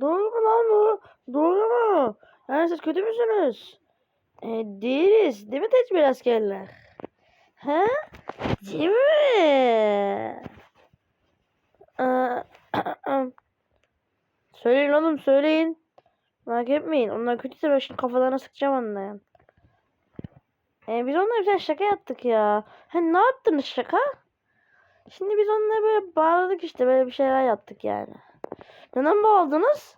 Doğru mu lan bu? Doğru mu? Yani siz kötü müsünüz? E, değiliz. Değil mi tecrübeli askerler? He? Değil mi? Aa, söyleyin oğlum söyleyin. Merak etmeyin. Onlar kötüyse ben şimdi kafalarına sıkacağım onların. E, biz onlara bir tane şaka yaptık ya. Hani ne yaptınız şaka? Şimdi biz onları böyle bağladık işte. Böyle bir şeyler yaptık yani. Neden bağladınız?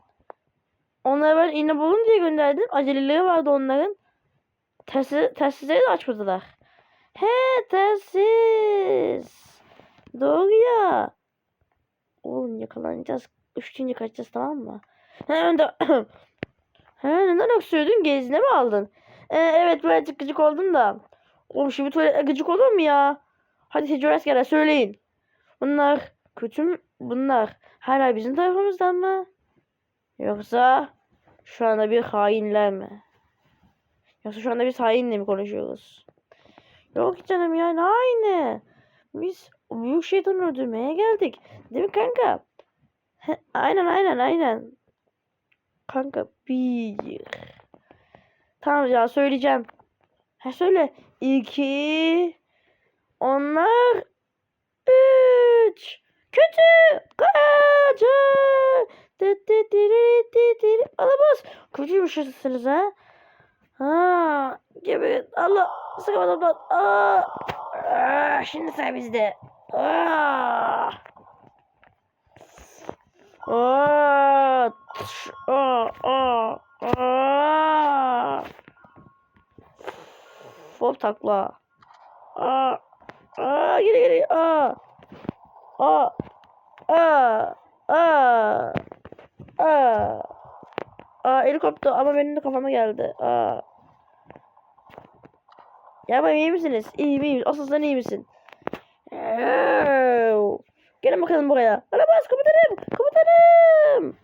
Onları ben iğne bulun diye gönderdim. Aceleleri vardı onların. Tersi, tersizleri de açmadılar. He tersiz. Doğru ya. Oğlum yakalanacağız. Üçüncü kaçacağız tamam mı? He önde. He neden öksürdün? Gezine mi aldın? Ee, evet birazcık gıcık oldum da. Oğlum şimdi tuvalete gıcık olur mu ya? Hadi tecrübe askerler söyleyin. Bunlar kötü mü? Bunlar hala bizim tarafımızdan mı? Yoksa şu anda bir hainler mi? Yoksa şu anda biz hainle mi konuşuyoruz? Yok canım ya ne haini? Biz büyük şeytanı öldürmeye geldik. Değil mi kanka? He, aynen aynen aynen. Kanka bir. Tamam ya söyleyeceğim. Ha söyle. İki. Onlar. Üç. Kötü. Alamaz. Kötüymüşsünüz ha. Ha. Gibi. Allah. Sıkamadım lan. Aa. Aa. Şimdi sen bizde. Aa. Aa. Tış. Aa. Aa. Aa. Hop takla. Aa. Aa. Geri geri. Aa. Aa. Aa. Aa. Aa. Aa koptu ama benim de kafama geldi. Aa. Ya ben iyi misiniz? İyiyim iyiyim. Asıl sen iyi misin? Gelin bakalım buraya. Arabas komutanım. Komutanım.